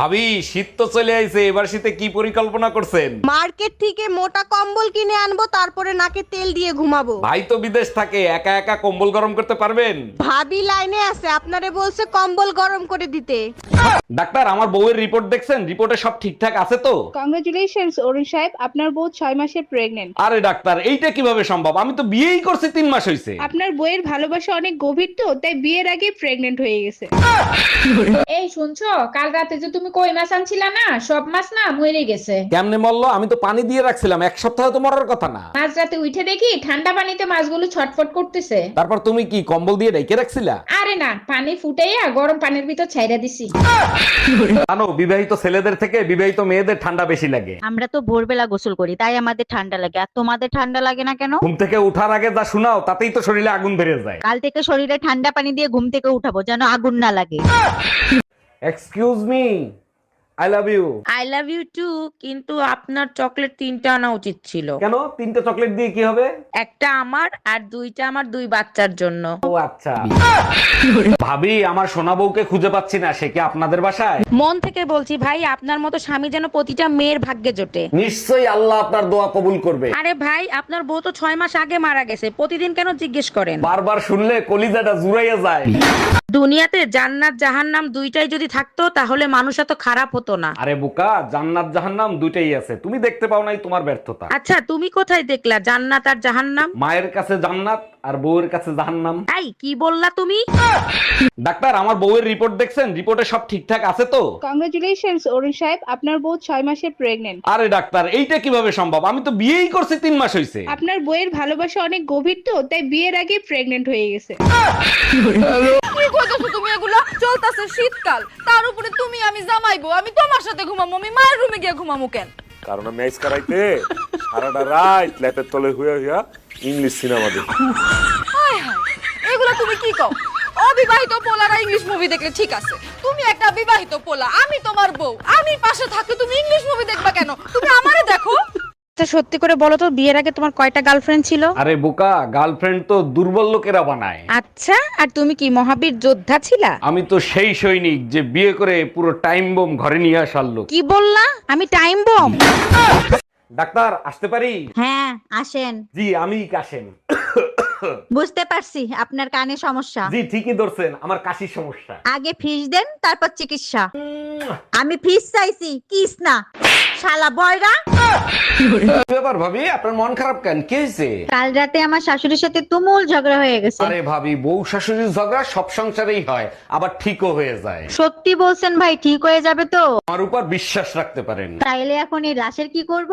ভাবি শীত তো চলে আইছে এবার শীতে কি পরিকল্পনা করছেন? মার্কেট থেকে মোটা কম্বল কিনে আনব তারপরে নাকে তেল দিয়ে ঘুমাবো। ভাই তো বিদেশ থাকে একা একা কম্বল গরম করতে পারবেন? ভাবি লাইনে আছে আপনারে বলছে কম্বল গরম করে দিতে। ডাক্তার আমার বউয়ের রিপোর্ট দেখছেন? রিপোর্টে সব ঠিকঠাক আছে তো? কংগ্রেচুলেশনস অরুণ সাহেব আপনার বউ ছয় মাসের প্রেগনেন্ট আরে ডাক্তার এইটা কীভাবে সম্ভব? আমি তো বিয়েই করছি তিন মাস হয়েছে আপনার বউয়ের ভালোবাসা অনেক গভীর তো তাই বিয়ের আগে প্রেগনেন্ট হয়ে গেছে। এই শুনছো? কাল রাতে যে তুমি কই মাছ আনছিলা না? সব মাছ না মরে গেছে। কেমনে মরলো? আমি তো পানি দিয়ে রাখছিলাম এক সপ্তাহ তো মরার কথা না। মাঝ রাতে উঠে দেখি ঠান্ডা পানিতে মাছগুলো ছটফট করতেছে। তারপর তুমি কি কম্বল দিয়ে রেখে রাখছিলা? আরে না পানি ফুটাইয়া গরম পানির ভিতর ছাইরা দিছি। জানো বিবাহিত ছেলেদের থেকে বিবাহিত মেয়েদের ঠান্ডা বেশি লাগে। আমরা তো ভোরবেলা গোসল করি তাই আমাদের ঠান্ডা লাগে। আর তোমাদের ঠান্ডা লাগে না কেন? ঘুম থেকে উঠার আগে যা শোনাও তাতেই তো শরীরে আগুন ধরে যায়। কাল থেকে শরীরে ঠান্ডা পানি দিয়ে ঘুম থেকে উঠাবো যেন আগুন না লাগে। Excuse me I love you I love you too কিন্তু আপনার চকলেট তিনটা আনা উচিত ছিল। কেন? তিনটে চকলেট দিয়ে কি হবে? একটা আমার আর দুইটা আমার দুই বাচ্চার জন্য। ও আচ্ছা। ভাবি আমার সোনা বউকে খুঁজে পাচ্ছি না সে কি আপনাদের বাসায়? মন থেকে বলছি ভাই আপনার মতো স্বামী যেন প্রতিটা মেয়ের ভাগ্যে জোটে। নিশ্চয়ই আল্লাহ আপনার দোয়া কবুল করবে। আরে ভাই আপনার বউ তো ছয় মাস আগে মারা গেছে প্রতিদিন কেন জিজ্ঞেস করেন? বারবার শুনলে কলিজাটা জুড়াইয়া যায়। দুনিয়াতে জান্নাত জাহান্নাম দুইটাই যদি থাকতো তাহলে মানুষ এত খারাপ হতো না। আরে বোকা জান্নাত জাহান্নাম দুইটাই আছে। তুমি দেখতে পাও নাই তোমার ব্যর্থতা। আচ্ছা তুমি কোথায় দেখলা জান্নাত আর জাহান্নাম? মায়ের কাছে জান্নাত আর বউয়ের কাছে জাহান্নাম। এই কি বললা তুমি? ডাক্তার আমার বউয়ের রিপোর্ট দেখছেন? রিপোর্টে সব ঠিকঠাক আছে তো? কংগ্রেচুলেশনস অরুণ সাহেব। আপনার বউ ছয় মাসের প্রেগনেন্ট আরে ডাক্তার এইটা কীভাবে সম্ভব? আমি তো বিয়েই করছি তিন মাস হয়েছে আপনার বইয়ের ভালোবাসা অনেক গভীর তো তাই বিয়ের আগে প্রেগনেন্ট হয়ে গেছে। কি তুমি এগুলো? চলতেছে শীতকাল। তার উপরে তুমি আমি জামাইবো। আমি তোমার সাথে ঘুমাবো আমি মায়ের রুমে গিয়ে ঘুমাবো কেন? কারণ আমি আইস করাইতে সারাটা রাত ল্যাপের তলে হইয়া হইয়া ইংলিশ সিনেমা দেখি। হায় হায় এগুলো তুমি কি কও? অবিবাহিত পোলারা ইংলিশ মুভি দেখলে ঠিক আছে। তুমি একটা বিবাহিত পোলা আমি তোমার বউ। আমি পাশে থাকলে তুমি ইংলিশ মুভি দেখবা কেন? তুমি আমারে দেখো। আচ্ছা সত্যি করে বলো তো বিয়ের আগে তোমার কয়টা গার্লফ্রেন্ড ছিল? আরে বোকা গার্লফ্রেন্ড তো দুর্বল লোকেরা বানায়। আচ্ছা আর তুমি কি মহাবীর যোদ্ধা ছিলা? আমি তো সেই সৈনিক যে বিয়ে করে পুরো টাইম বোম ঘরে নিয়ে আসার লোক। কি বললা? আমি টাইম বম ডাক্তার আসতে পারি? হ্যাঁ আসেন। জি আমি কাশেম। বুঝতে পারছি আপনার কানে সমস্যা। জি ঠিকই ধরছেন আমার কাশির সমস্যা। আগে ফিস দেন তারপর চিকিৎসা। আমি ফিস চাইছি কিস না। শালা বয়রা। ব্যাপার ভাবি? আপনার মন খারাপ কেন? কি হয়েছে? কাল রাতে আমার শাশুড়ির সাথে তুমুল ঝগড়া হয়ে গেছে। আরে ভাবি বউ শাশুড়ির ঝগড়া সব সংসারেই হয় আবার ঠিকও হয়ে যায়। সত্যি বলছেন ভাই ঠিক হয়ে যাবে তো। আমার উপর বিশ্বাস রাখতে পারেন। তাইলে এখন এই রাশের কি করব?